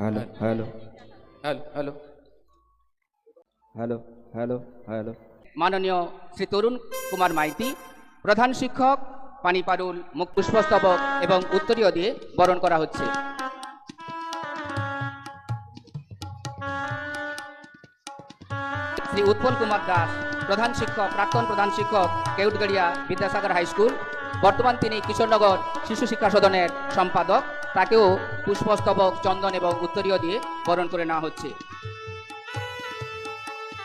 Hello hello hello hello hello hello hello মাননীয় শ্রী তরুণ কুমার মাইতি প্রধান শিক্ষক পানিপারুল মুখ পুষ্পস্তবক এবং উত্তরীয় দিয়ে বরণ করা হচ্ছে। শ্রী উৎপল কুমার দাস প্রধান শিক্ষক প্রাক্তন প্রধান শিক্ষক কেউটগড়িয়া বিদ্যাসাগর হাই স্কুল। বর্তমান তিনি কিশোরনগর শিশু শিক্ষা সদনের সম্পাদক। তাকেও পুষ্পস্তবক, চন্দন এবং উত্তরীয় দিয়ে বরণ করে নেওয়া হচ্ছে।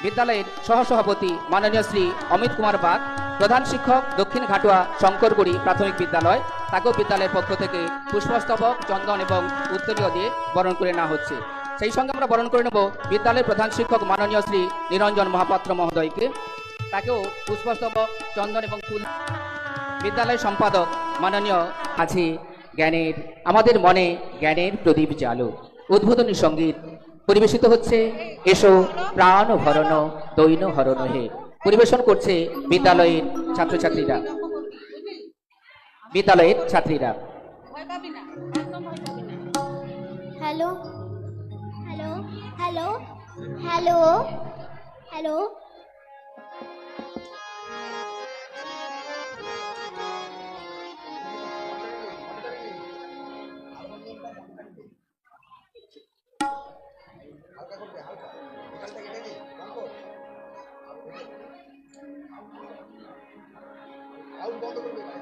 বিদ্যালয়ের সহসভাপতি মাননীয় শ্রী অমিত কুমার বাগ, প্রধান শিক্ষক দক্ষিণ ঘাটুয়া শঙ্করগুড়ি প্রাথমিক বিদ্যালয়, তাকেও বিদ্যালয়ের পক্ষ থেকে পুষ্পস্তবক, চন্দন এবং উত্তরীয় দিয়ে বরণ করে নেওয়া হচ্ছে। সেই সঙ্গে আমরা বরণ করে নেব বিদ্যালয়ের প্রধান শিক্ষক মাননীয় শ্রী নিরঞ্জন মহাপাত্র মহোদয়কে। তাকেও পুষ্পস্তবক, চন্দন এবং ফুল বিদ্যালয় সম্পাদক মাননীয় আছে জ্ঞানের, আমাদের মনে জ্ঞানের প্রদীপ জালো উদ্বোধনী সংগীত পরিবেশিত হচ্ছে, এসো প্রাণ ভরণ দৈন হরণ হে পরিবেশন করছে বিদ্যালয়ের ছাত্রছাত্রীরা। বিদ্যালয়ের ছাত্রীরা। Hello hello hello hello hello এসো